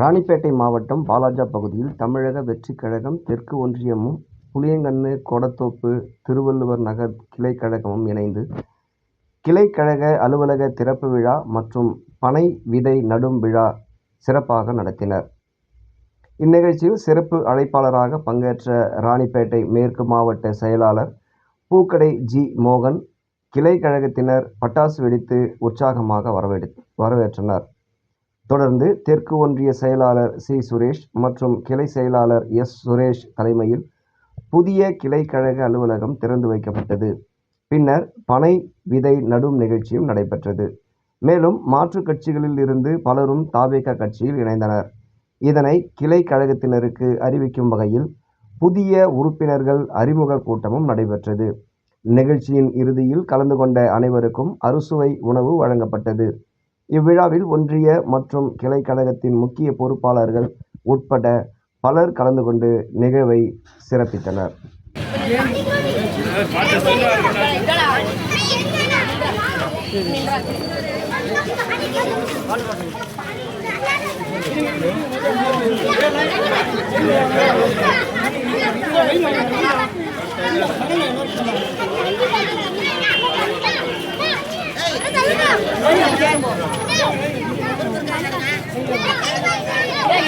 ராணிப்பேட்டை மாவட்டம் வாலாஜா பகுதியில் தமிழக வெற்றிக் கழகம் தெற்கு ஒன்றியமும் புளியங்கண்ணு கோடத்தோப்பு திருவள்ளுவர் நகர் கிளைக்கழகமும் இணைந்து கிளைக்கழக அலுவலக திறப்பு விழா மற்றும் பனை விதை நடும் விழா சிறப்பாக நடத்தினர். இந்நிகழ்ச்சியில் சிறப்பு அழைப்பாளராக பங்கேற்ற ராணிப்பேட்டை மேற்கு மாவட்ட செயலாளர் பூக்கடை ஜி. மோகன் கிளை கழகத்தினர் பட்டாசு வெடித்து உற்சாகமாக வரவேற் வரவேற்றனர். தொடர்ந்து தெற்கு ஒன்றிய செயலாளர் சி. சுரேஷ் மற்றும் கிளை செயலாளர் எஸ். சுரேஷ் தலைமையில் புதிய கிளை கழக அலுவலகம் திறந்து வைக்கப்பட்டது. பின்னர் பனை விதை நடும் நிகழ்ச்சியும் நடைபெற்றது. மேலும் மாற்றுக் கட்சிகளில் இருந்து பலரும் தாவேகா கட்சியில் இணைந்தனர். இதனை கிளை கழகத்தினருக்கு அறிவிக்கும் வகையில் புதிய உறுப்பினர்கள் அறிமுக கூட்டமும் நடைபெற்றது. நிகழ்ச்சியின் இறுதியில் கலந்து கொண்ட அனைவருக்கும் அறுசுவை உணவு வழங்கப்பட்டது. இவ்விழாவில் ஒன்றிய மற்றும் கிளை கழகத்தின் முக்கிய பொறுப்பாளர்கள் உட்பட பலர் கலந்து கொண்டு நிகழ்வை சிறப்பித்தனர்.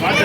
பாட்டு